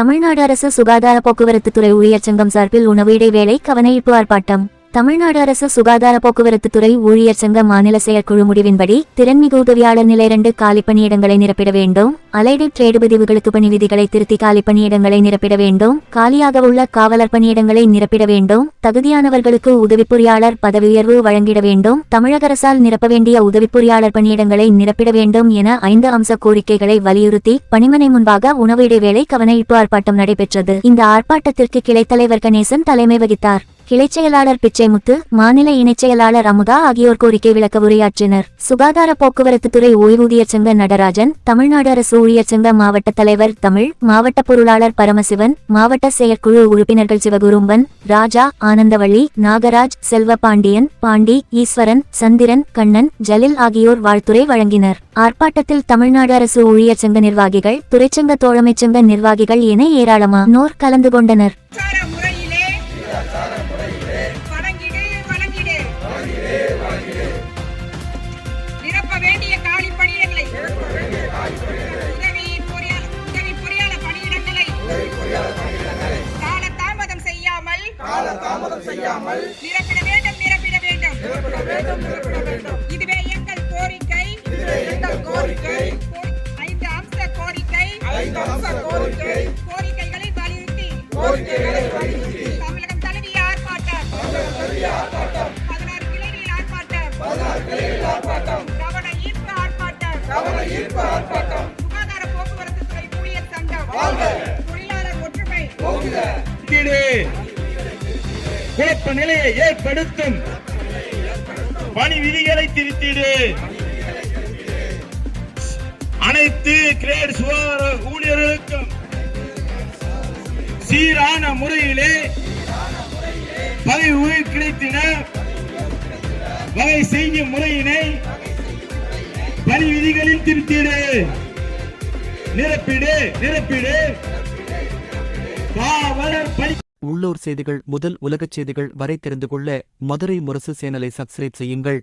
தமிழ்நாடு அரசு சுகாதார போக்குவரத்து துறை ஊழியர் சங்கம் சார்பில் உணவு இடைவேளை கவனஈர்ப்பு ஆர்ப்பாட்டம். தமிழ்நாடு அரசு சுகாதார போக்குவரத்து துறை ஊழியர் சங்க மாநில செயற்குழு முடிவின்படி திறன்மிகு உதவியாளர் நிலை இரண்டு காலி பணியிடங்களை நிரப்பிட வேண்டும். அலைடு ட்ரேடு பதிவுகளுக்கு பணி விதிகளை திருத்தி காலி பணியிடங்களை நிரப்பிட வேண்டும். காலியாக உள்ள காவலர் பணியிடங்களை நிரப்பிட வேண்டும். தகுதியானவர்களுக்கு உதவி பொறியாளர் பதவி உயர்வு வழங்கிட வேண்டும். தமிழக அரசால் நிரப்ப வேண்டிய உதவி பொறியாளர் பணியிடங்களை நிரப்பிட வேண்டும் என ஐந்து அம்ச கோரிக்கைகளை வலியுறுத்தி பணிமனை முன்பாக உணவு இடைவேளை கவனயிப்பு ஆர்ப்பாட்டம் நடைபெற்றது. இந்த ஆர்ப்பாட்டத்திற்கு கிளைத்தலைவர் கணேசன் தலைமை வகித்தார். கிளைச் செயலாளர் பிச்சைமுத்து மாநில இணைச் செயலாளர் அமுதா ஆகியோர் கோரிக்கை விளக்க உரையாற்றினர். சுகாதார போக்குவரத்து துறை ஓய்வூதியர் சங்க நடராஜன் தமிழ்நாடு அரசு ஊழியர் சங்க மாவட்ட தலைவர் தமிழ் மாவட்ட பொருளாளர் பரமசிவன் மாவட்ட செயற்குழு உறுப்பினர்கள் சிவகுரும்பன் ராஜா ஆனந்தவள்ளி நாகராஜ் செல்வ பாண்டியன் பாண்டி ஈஸ்வரன் சந்திரன் கண்ணன் ஜலில் ஆகியோர் வாழ்த்துரை வழங்கினர். ஆர்ப்பாட்டத்தில் தமிழ்நாடு அரசு ஊழியர் சங்க நிர்வாகிகள் துறைச்சங்க தோழமைச் சங்க நிர்வாகிகள் என ஏராளமானோர் கலந்து கொண்டனர். வழங்கிடு வழங்கிடு நிரப்ப வேண்டிய காலி பணியிடங்களை. உதவி பொறியாளர் உதவி பொறியாளர் பணியிடங்களை. கால தாமதம் செய்யாமல் தாமதம் செய்யாமல் நிரப்பிட வேண்டும் நிரப்பிட வேண்டும். இதுவே எங்கள் கோரிக்கை. கோரிக்கை ஐந்து அம்ச கோரிக்கை. கோரிக்கைகளை வலியுறுத்தி. தமிழகம் ஆர்ப்பாட்டம் கவன ஈர்ப்பு ஆர்ப்பாட்டம் சுகாதார போக்குவரத்து துறை ஊழியர் சங்கம் தொழிலாளர் ஒற்றுமை குழப்ப நிலையை ஏற்படுத்தும் பணி விதிகளை திருத்திடு அனைத்து கிரேட் சுகாதார ஊழியர்களுக்கும் சீரான முறையிலே பதவி உயிர் கிடைத்தின வகை செய்யும் முறையினை பணி விதிகளில் திருத்திடு. நிரப்பிடு நிரப்பிடு. காவலர் பணி உள்ளூர் செய்திகள் முதல் உலகச் செய்திகள் வரை தெரிந்து கொள்ள மதுரை முரசு சேனலை சப்ஸ்கிரைப் செய்யுங்கள்.